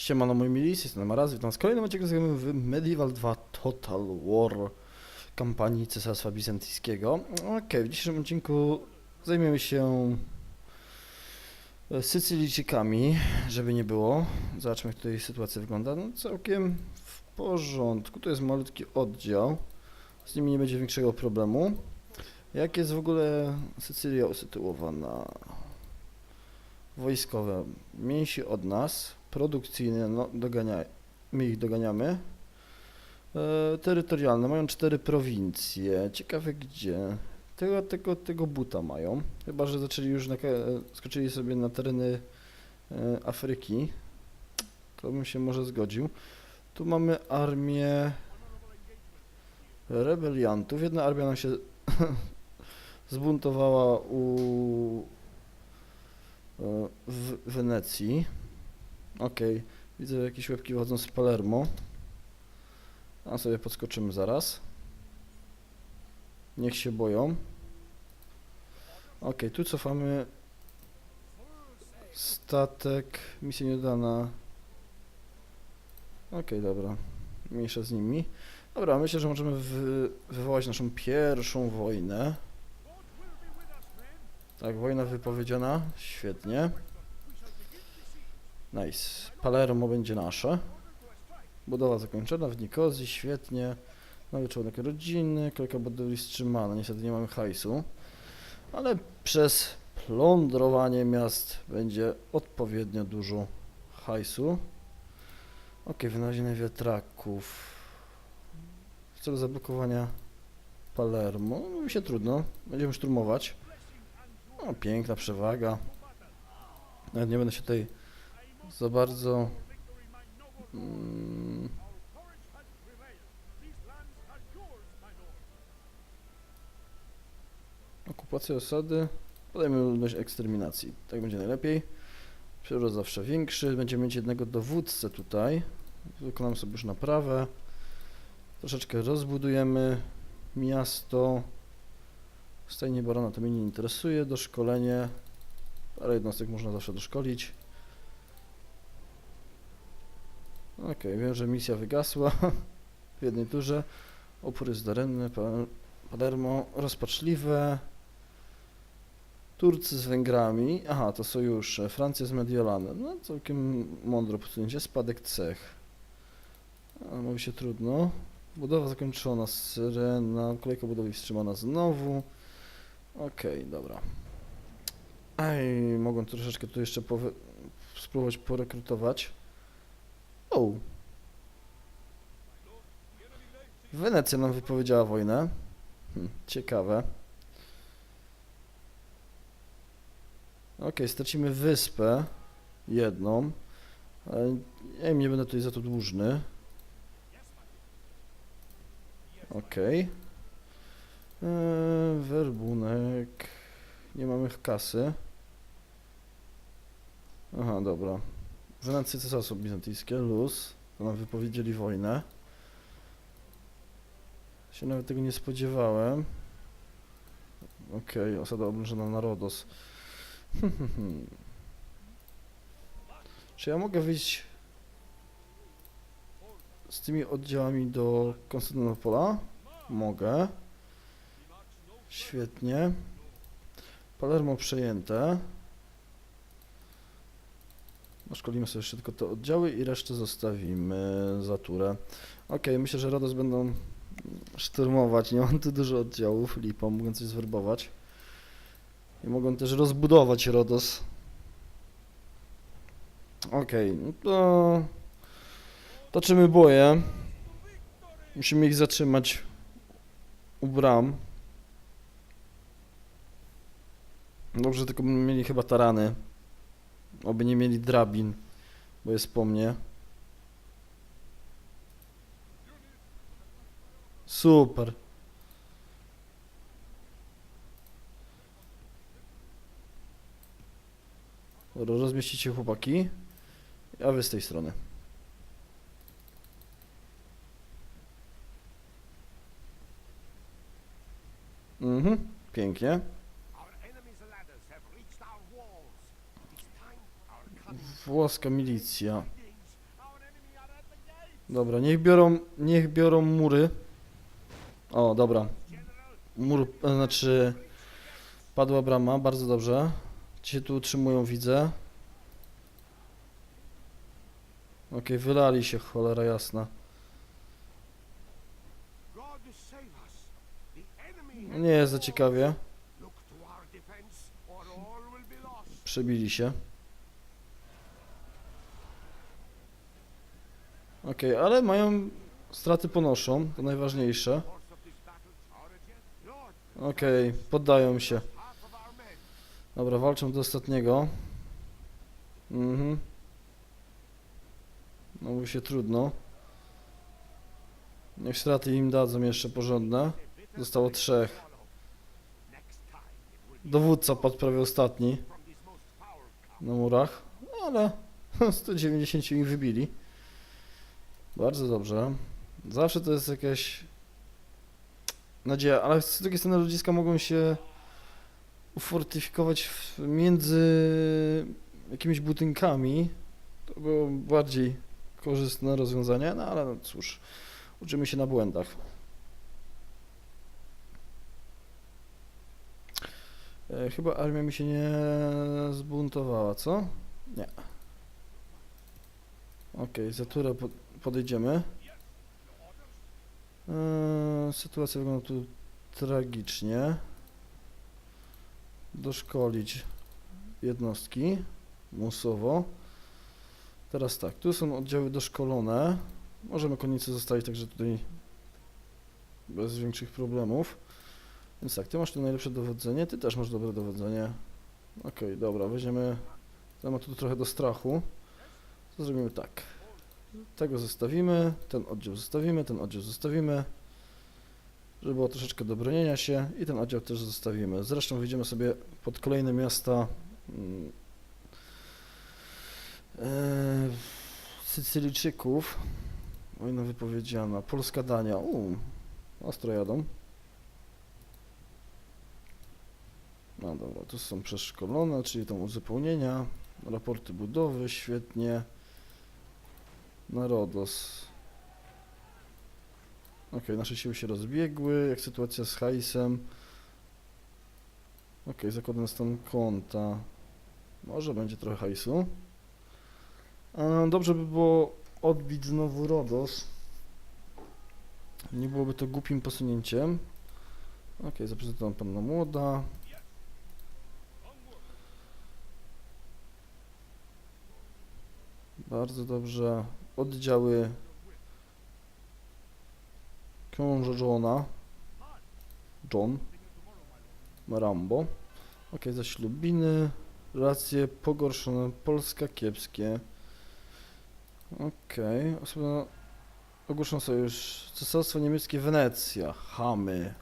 Siemano moi mili, jestem Maraz, witam z kolejnym odcinku zagramy w Medieval 2 Total War kampanii Cesarstwa Bizantyjskiego. Okej, w dzisiejszym odcinku zajmiemy się Sycylijczykami, żeby nie było. Zobaczmy jak tutaj sytuacja wygląda. No całkiem w porządku, to jest malutki oddział, z nimi nie będzie większego problemu. Jak jest w ogóle Sycylia usytuowana? Wojskowe, mniejsi od nas, produkcyjne, no, dogania, my ich doganiamy. E, terytorialne, mają cztery prowincje, ciekawe gdzie. Tego, tego, tego buta mają, chyba że zaczęli już, na, skoczyli sobie na tereny e, Afryki, to bym się może zgodził. Tu mamy armię rebeliantów, jedna armia nam się zbuntowała u e, w Wenecji. Okej, widzę jakieś łebki wychodzą z Palermo. A sobie podskoczymy zaraz. Niech się boją. Okej, tu cofamy statek, misja niedana. Okej, dobra, mniejsza z nimi. Dobra, myślę, że możemy wy wywołać naszą pierwszą wojnę. Tak, wojna wypowiedziana, świetnie. Nice. Palermo będzie nasze. Budowa zakończona w Nikozji, świetnie. Nowy członek rodziny, kolejka budowli wstrzymana. Niestety nie mamy hajsu. Ale przez plądrowanie miast będzie odpowiednio dużo hajsu. Ok, wynalezienie wiatraków. W celu zablokowania Palermo. No mi się trudno. Będziemy szturmować. O, piękna przewaga. Nawet nie będę się tutaj za bardzo. Mm, okupacja osady. Podajmy ludność eksterminacji. Tak będzie najlepiej. Przyrost zawsze większy. Będziemy mieć jednego dowódcę tutaj. Wykonamy sobie już naprawę. Troszeczkę rozbudujemy miasto. Stajnie barona to mnie nie interesuje. Doszkolenie. Parę jednostek można zawsze doszkolić. Okej, wiem, że misja wygasła w jednej turze. Opór jest daremny, Pa- Palermo rozpaczliwe. Turcy z Węgrami. Aha, to sojusze. Francja z Mediolanem. No całkiem mądre posunięcie. Spadek cech. Mówi się trudno. Budowa zakończona. Syrena. Kolejka budowy wstrzymana znowu. Okej, dobra. Ej, mogą troszeczkę tu jeszcze spróbować porekrutować. O. Wenecja nam wypowiedziała wojnę. Hm, ciekawe. Okej, stracimy wyspę. Jedną. Ale ja im nie będę tutaj za to dłużny. Okej. Eee, werbunek. Nie mamy kasy. Aha, dobra. Wenecja Cesarstwo Bizantyjskie, luz. To nam wypowiedzieli wojnę. Się nawet tego nie spodziewałem. Okej, osada oblężona na Rodos. Czy ja mogę wyjść z tymi oddziałami do Konstantynopola? Mogę. Świetnie. Palermo przejęte. Szkolimy sobie jeszcze tylko te oddziały i resztę zostawimy za turę. Ok, myślę, że Rodos będą szturmować. Nie mam tu dużo oddziałów, lipa, mogą coś zwerbować. I mogą też rozbudować Rodos. Ok, no to... Toczymy boje. Musimy ich zatrzymać u bram. Dobrze, tylko mieli chyba tarany. Oby nie mieli drabin, bo jest po mnie. Super. Rozmieścicie chłopaki, a wy z tej strony. Mhm, pięknie. Włoska milicja. Dobra, niech biorą, niech biorą mury. O, dobra. Mur, znaczy... Padła brama, bardzo dobrze. Ci się tu utrzymują, widzę. Okej, wylali się, cholera jasna. No Nie jest za ciekawie. look to Okej, ale mają... Straty ponoszą, to najważniejsze. Okej, poddają się. Dobra, walczą do ostatniego. Mhm. No mówi się trudno. Niech straty im dadzą jeszcze porządne. Zostało trzech. Dowódca padł prawie ostatni na murach, ale 190 ich wybili. Bardzo dobrze. Zawsze to jest jakaś nadzieja, ale z drugiej strony ludziska mogą się ufortyfikować między jakimiś budynkami. To było bardziej korzystne rozwiązanie, no ale no cóż, uczymy się na błędach. E, chyba armia mi się nie zbuntowała, co? Nie. Okej, za turę po, podejdziemy. E, sytuacja wygląda tu tragicznie. Doszkolić jednostki musowo. Teraz tak, tu są oddziały doszkolone. Możemy konnicy zostawić także tutaj bez większych problemów. Więc tak, ty masz tu najlepsze dowodzenie, ty też masz dobre dowodzenie. Okej, dobra, weźmiemy... Ja tu trochę do strachu. To zrobimy tak. Tego zostawimy, ten oddział zostawimy, ten oddział zostawimy. Żeby było troszeczkę do bronienia się i ten oddział też zostawimy. Zresztą wyjdziemy sobie pod kolejne miasta e, Sycylijczyków. Wojna wypowiedziana. Polska Dania. Uuu, ostro jadą. No dobra, tu są przeszkolone, czyli tam uzupełnienia, raporty budowy, świetnie. Narodos. Ok, nasze siły się rozbiegły, jak sytuacja z hajsem. Ok, zakładam stan konta. Może będzie trochę hajsu. Dobrze by było odbić znowu Rodos. Nie byłoby to głupim posunięciem. Ok, zaprezentowana panna młoda. Bardzo dobrze. Oddziały książę Johna. John. Marambo. Ok, zaś Lubiny. Racje pogorszone. Polska kiepskie. Okej. Osobno ogłoszono sojusz. Cesarstwo niemieckie Wenecja. Chamy.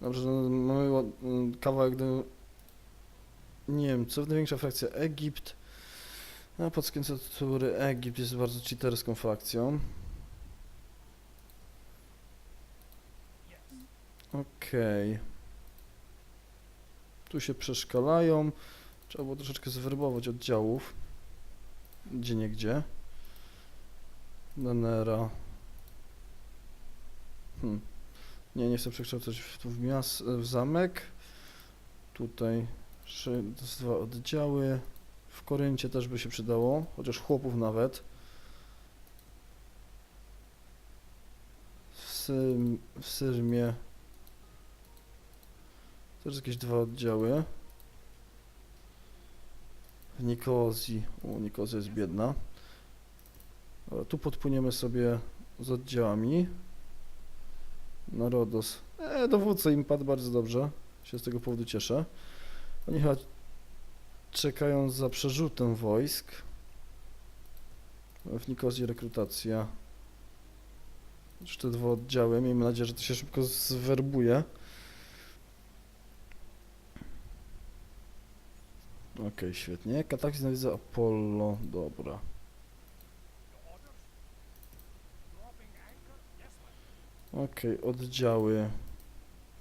Dobrze, no, mamy kawałek do Niemców. Największa frakcja Egipt. A pod kandydatury Egipt jest bardzo cheaterską frakcją. Okej. Tu się przeszkalają. Trzeba było troszeczkę zwerbować oddziałów. Gdzie nie gdzie. Danera. Hmm. Nie, nie chcę przekształcać w, w, mias, w zamek. Tutaj dwa oddziały. W Koryncie też by się przydało, chociaż chłopów nawet. W, Sym, w Syrmie też jakieś dwa oddziały. W Nikozji, u Nikozja jest biedna. Dobra, tu podpłyniemy sobie z oddziałami. Narodos. E, dowódca im padł bardzo dobrze. Się z tego powodu cieszę. Oni chyba czekają za przerzutem wojsk. W Nikozji rekrutacja. Już te dwa oddziały. Miejmy nadzieję, że to się szybko zwerbuje. Okej, świetnie. Kataklizm widzę Apollo. Dobra. Okej, oddziały.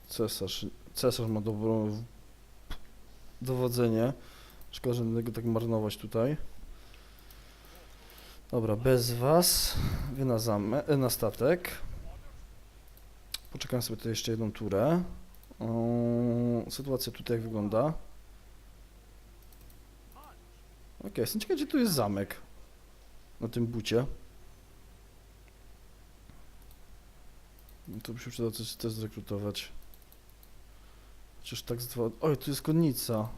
Cesarz. Cesarz ma dobrą dowodzenie. Szkoda, że będę go tak marnować tutaj. Dobra, bez was. Wy na, e, na statek. Poczekam sobie tu jeszcze jedną turę. Sytuacja tutaj jak wygląda. Okej, jestem ciekaw, gdzie tu jest zamek. Na tym bucie. No to by się przydało coś też zrekrutować. Chociaż tak z dwa... Oj, tu jest konnica.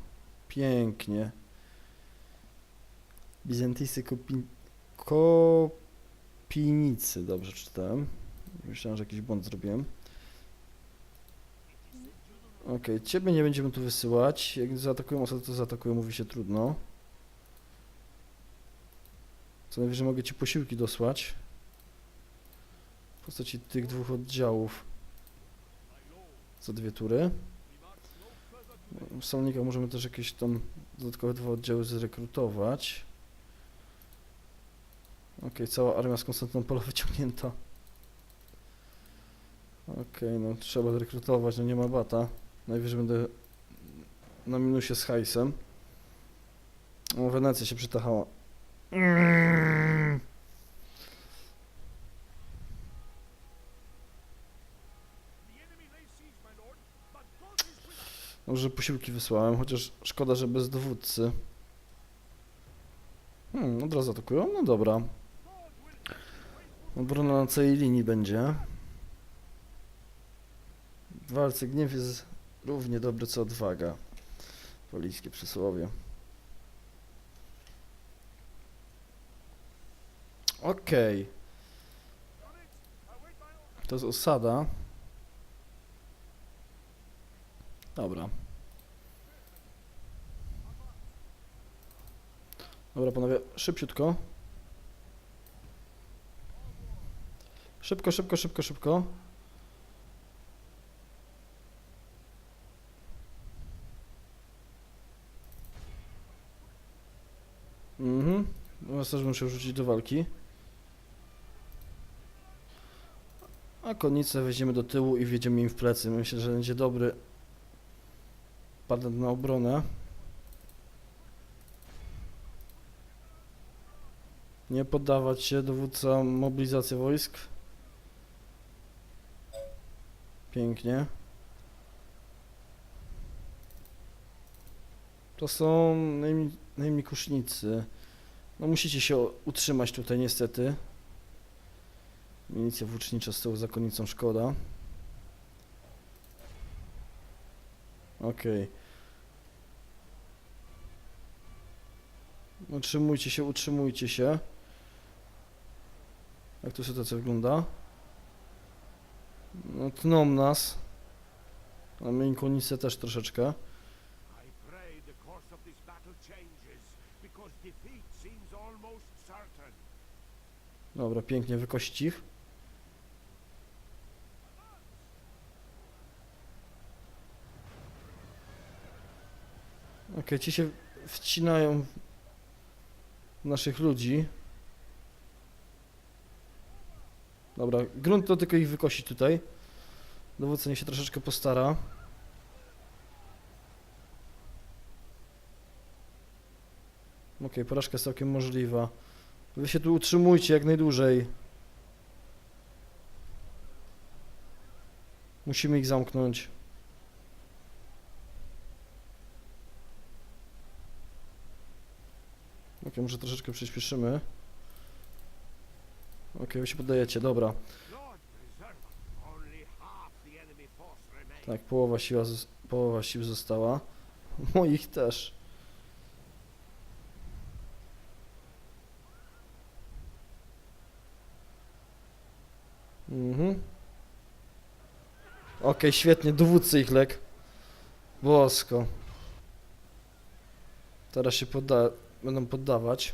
Pięknie. Bizantijscy kopi... Kopinicy, dobrze czytałem. Myślałem, że jakiś błąd zrobiłem. Okej, ciebie nie będziemy tu wysyłać. Jak zaatakują osadę, to zaatakują, mówi się trudno. Co najwyżej mogę ci posiłki dosłać. W postaci tych dwóch oddziałów. Za dwie tury. W Salonikach możemy też jakieś tam dodatkowe dwa oddziały zrekrutować. Okej, cała armia z Konstantynopola wyciągnięta. Okej, no trzeba zrekrutować, no nie ma bata. Najwyżej będę na minusie z hajsem. O, Wenecja się przytachała. Mm. Może posiłki wysłałem, chociaż szkoda, że bez dowódcy. Hmm, od razu atakują? No dobra. Obrona na całej linii będzie. W walce gniew jest równie dobry co odwaga. Polijskie przysłowie. Okej. To jest osada. Dobra. Dobra, panowie, szybciutko. Szybko, szybko, szybko, szybko. Mhm. Teraz też muszę rzucić do walki. A konnicę weźmiemy do tyłu i wjedziemy im w plecy. Myślę, że będzie dobry patent na obronę. Nie poddawać się, dowódca mobilizacja wojsk. Pięknie. To są najmi, najmniej kusznicy. No musicie się utrzymać tutaj niestety. Milicja włócznicza z tyłu zakonnicą szkoda. Okej. Utrzymujcie się, utrzymujcie się. Jak tu sytuacja wygląda? No tną nas. A my konnicę też troszeczkę. I pray the course of this battle changes, because defeat seems almost certain. Dobra, pięknie, wykość ich. Okej, ci się wcinają w naszych ludzi. Dobra, grunt to tylko ich wykosi tutaj. Dowódca niech się troszeczkę postara. Okej, porażka jest całkiem możliwa. Wy się tu utrzymujcie jak najdłużej. Musimy ich zamknąć. Ok, może troszeczkę przyspieszymy. Ok, wy się poddajecie, dobra. Tak, połowa, siła, połowa sił została. Moich też. Mhm. Okej, świetnie, dowódcy ich lek. Bosko. Teraz się podda będą poddawać.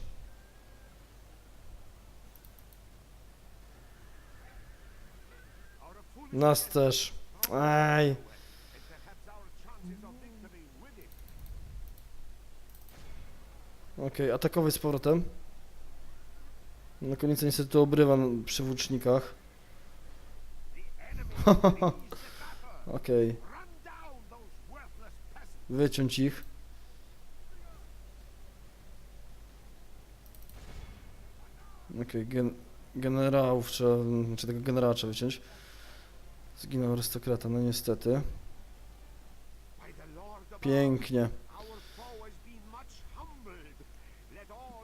Nas też. Aj. Okej, atakować z powrotem. Na koniec niestety obrywa przy włócznikach. Okej, peasants. wyciąć ich. Okej, gen generałów trzeba, czy tego generała trzeba wyciąć. Zginął arystokrata, no niestety. Pięknie.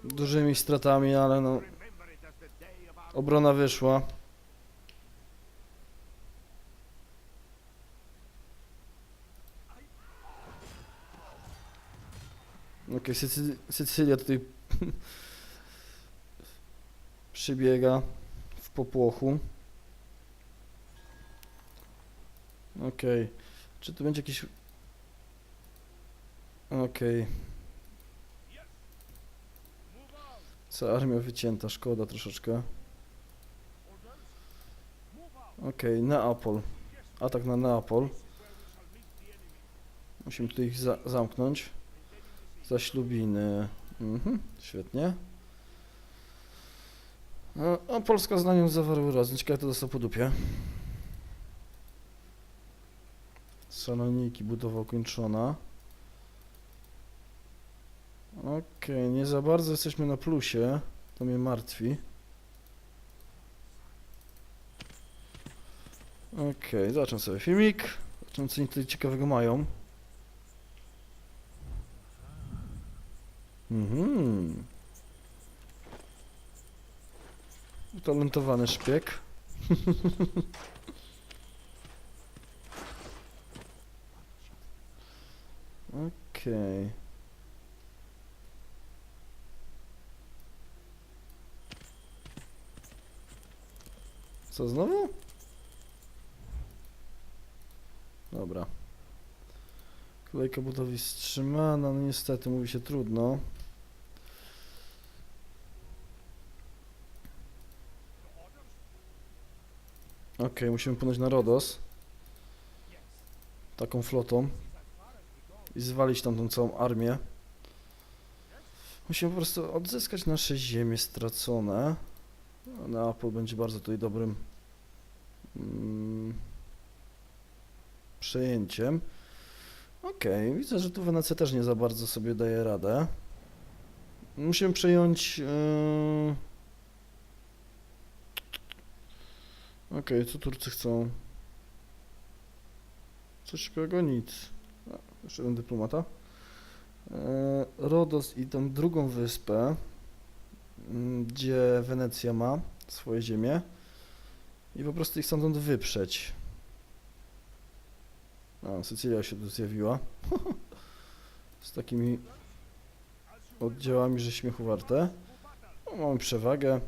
Dużymi stratami, ale no, obrona wyszła. Okej, Sycy Sycylia tutaj przybiega w popłochu. Okej, czy tu będzie jakiś... Okej. Cała armia wycięta, szkoda troszeczkę. Okej, Neapol. Atak na Neapol. Musimy tutaj ich za zamknąć. Zaślubiny. Mhm, świetnie. A, Polska z Danią zawarły razem. Ciekawe, to dostał po dupie. Saloniki, budowa ukończona. Okej, nie za bardzo jesteśmy na plusie. To mnie martwi. Okej, zobaczmy sobie filmik. Zobaczymy, co oni tutaj ciekawego mają. Mhm. Utalentowany szpieg. Okej. Co znowu? Dobra. Kolejka budowy wstrzymana, no niestety mówi się trudno. Okej, musimy płynąć na Rodos. Taką flotą. I zwalić tam tą całą armię. Musimy po prostu odzyskać nasze ziemie stracone. Neapol będzie bardzo tutaj dobrym mm, przejęciem. Okej, widzę, że tu Wenecja też nie za bardzo sobie daje radę. Musimy przejąć... Yy... Okej, co Turcy chcą? Coś ciekawego? Nic. Jeszcze jeden dyplomata. E, Rodos i tą drugą wyspę, mm, gdzie Wenecja ma swoje ziemie i po prostu ich stamtąd wyprzeć. A, Sycylia się tu zjawiła. Z takimi oddziałami, że śmiechu warte. No, mamy przewagę.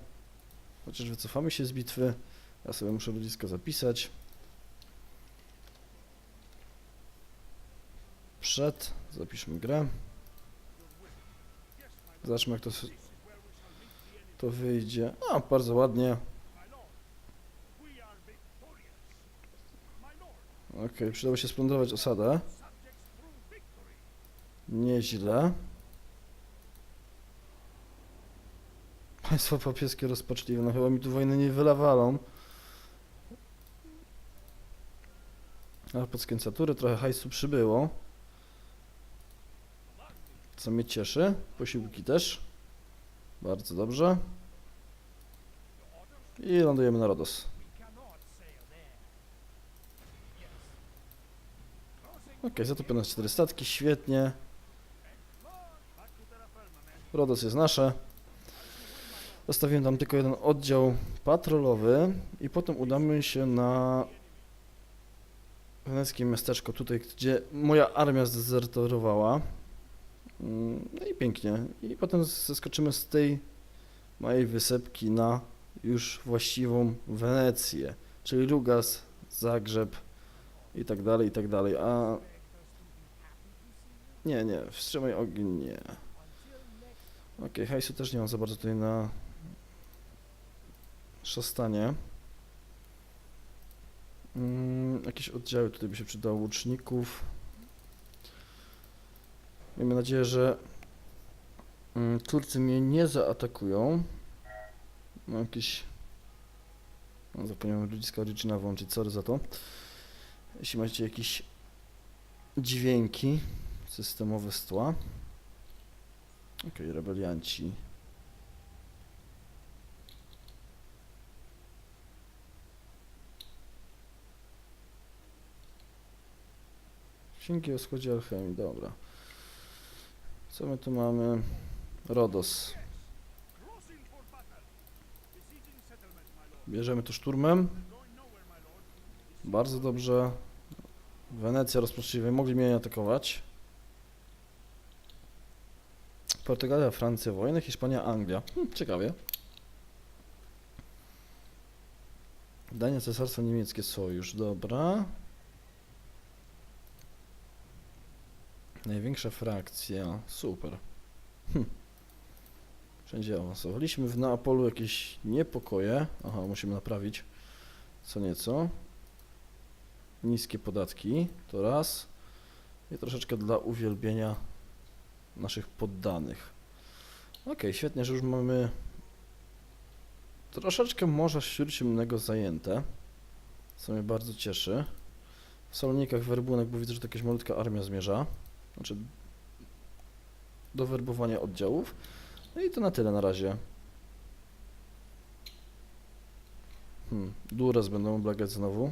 Chociaż wycofamy się z bitwy. Ja sobie muszę ludziska zapisać. Przed. Zapiszmy grę. Zobaczmy jak to, to wyjdzie. A, bardzo ładnie. Okej, przydało się splądrować osadę. Nieźle. Państwo papieskie rozpaczliwe, no chyba mi tu wojny nie wylewalą. Ale pod skręcatury trochę hajsu przybyło. Co mnie cieszy. Posiłki też. Bardzo dobrze. I lądujemy na Rodos. Okej, zatopione cztery statki, świetnie. Rodos jest nasze. Zostawiłem tam tylko jeden oddział patrolowy i potem udamy się na weneckie miasteczko tutaj, gdzie moja armia zdezerterowała. Mm, No i pięknie. I potem zeskoczymy z tej mojej wysepki na już właściwą Wenecję, czyli Lugas, Zagrzeb i tak dalej, i tak dalej. A nie, nie, wstrzymaj ogień, nie. Okej, hajsu też nie mam za bardzo tutaj na szastanie. Mm, jakieś oddziały tutaj by się przydało, łuczników. Miejmy nadzieję, że mm, Turcy mnie nie zaatakują. Mam jakieś... No, zapomniałem ludziska origina włączyć, sorry za to. Jeśli macie jakieś dźwięki systemowe z tła. Okej, rebelianci. Księgi o wschodzie alchemii, dobra. Co my tu mamy? Rodos. Bierzemy to szturmem. Bardzo dobrze. Wenecja rozpaczliwie, mogli mnie atakować. Portugalia, Francja, wojny, Hiszpania, Anglia. Hm, ciekawie. Dania, Cesarstwo Niemieckie, Sojusz, dobra. Największa frakcja, super. Hm. Wszędzie awansowaliśmy. W Neapolu jakieś niepokoje. Aha, musimy naprawić co nieco niskie podatki, to raz. I troszeczkę dla uwielbienia naszych poddanych. Ok, świetnie, że już mamy troszeczkę Morza Śródziemnego zajęte, co mnie bardzo cieszy. W Salonikach werbunek, bo widzę, że to jakaś malutka armia zmierza. Znaczy do werbowania oddziałów. No i to na tyle na razie. Hmm, Dures będą oblegać znowu.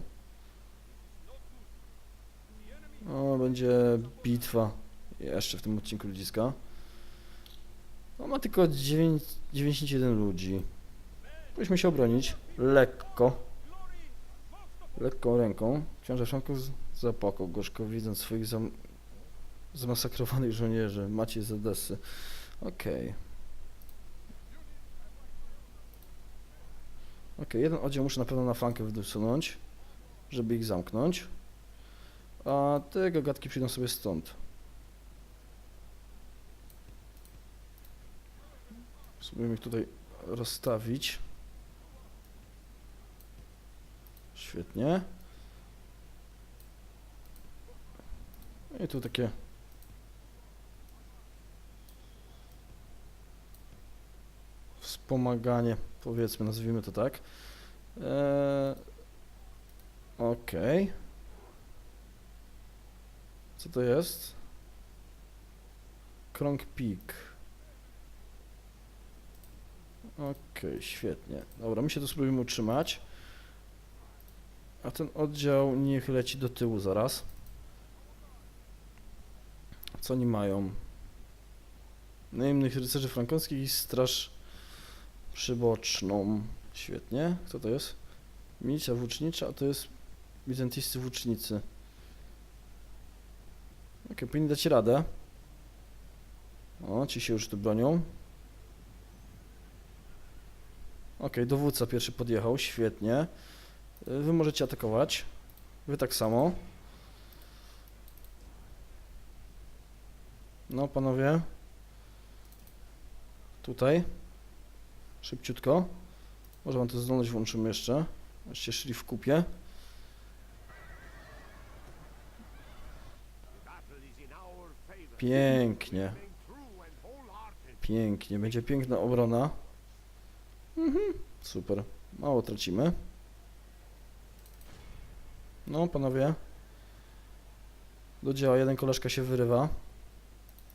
O, będzie bitwa jeszcze w tym odcinku ludziska. No, ma tylko 9, 91 ludzi. Powinniśmy się obronić. Lekko. Lekką ręką. Książę Franków z- zapłakał gorzko, widząc swoich zam zmasakrowanych żołnierzy. Macie z Odessy. Okej. Okej, jeden oddział muszę na pewno na flankę wysunąć, żeby ich zamknąć. A te gagatki przyjdą sobie stąd. Spróbujemy ich tutaj rozstawić. Świetnie. No I tu takie wspomaganie, powiedzmy, nazwijmy to tak. Eee, Okej. Co to jest? Krąg Peak. Okej, świetnie. Dobra, my się tu spróbujemy utrzymać. A ten oddział niech leci do tyłu zaraz. Co oni mają? Najemnych rycerzy frankoskich i straż przyboczną. Świetnie. Co to jest? Milicja włócznicza, a to jest bizantyjscy włócznicy. Okej, powinni dać radę. O, ci się już tu bronią. Okej, dowódca pierwszy podjechał, świetnie. Y, Wy możecie atakować. Wy tak samo. No, panowie. Tutaj. Szybciutko. Może wam to zdolność włączymy jeszcze. Ażście szli w kupie. Pięknie. Pięknie, będzie piękna obrona. Mhm, super. Mało tracimy. No, panowie. Do dzieła, jeden koleżka się wyrywa.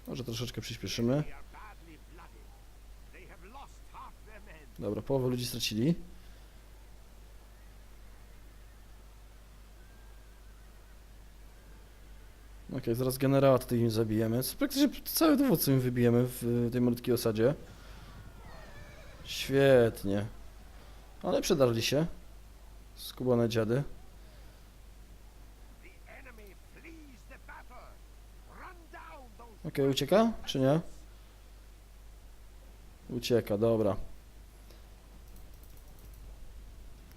Może troszeczkę przyspieszymy. Dobra, połowę ludzi stracili. Okej, zaraz generała tutaj im zabijemy. Praktycznie cały dowódcę im wybijemy w tej malutkiej osadzie. Świetnie. Ale przedarli się. Skubane dziady. Okej, ucieka? Czy nie? Ucieka, dobra.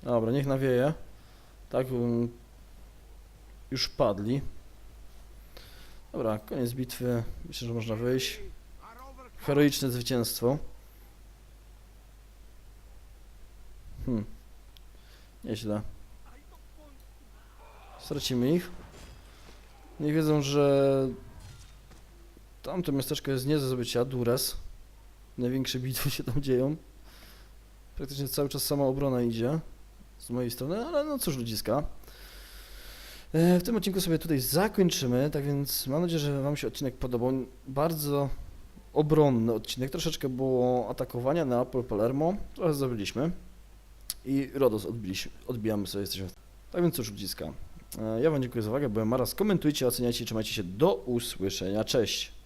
Dobra, niech nawieje. Tak, um, już padli. Dobra, koniec bitwy. Myślę, że można wyjść. Heroiczne zwycięstwo. Hmm. Nieźle. Stracimy ich. Nie wiedzą, że tamto miasteczko jest nie do zdobycia, Dures. Największe bitwy się tam dzieją. Praktycznie cały czas sama obrona idzie z mojej strony, ale no cóż ludziska. E, W tym odcinku sobie tutaj zakończymy, tak więc mam nadzieję, że Wam się odcinek podobał. Bardzo obronny odcinek, troszeczkę było atakowania Neapol, Palermo, trochę zdobyliśmy i Rodos odbiliśmy, odbijamy sobie, jesteśmy. Tak więc cóż ludziska, E, Ja wam dziękuję za uwagę, byłem Maras. Komentujcie, oceniajcie, trzymajcie się. Do usłyszenia. Cześć!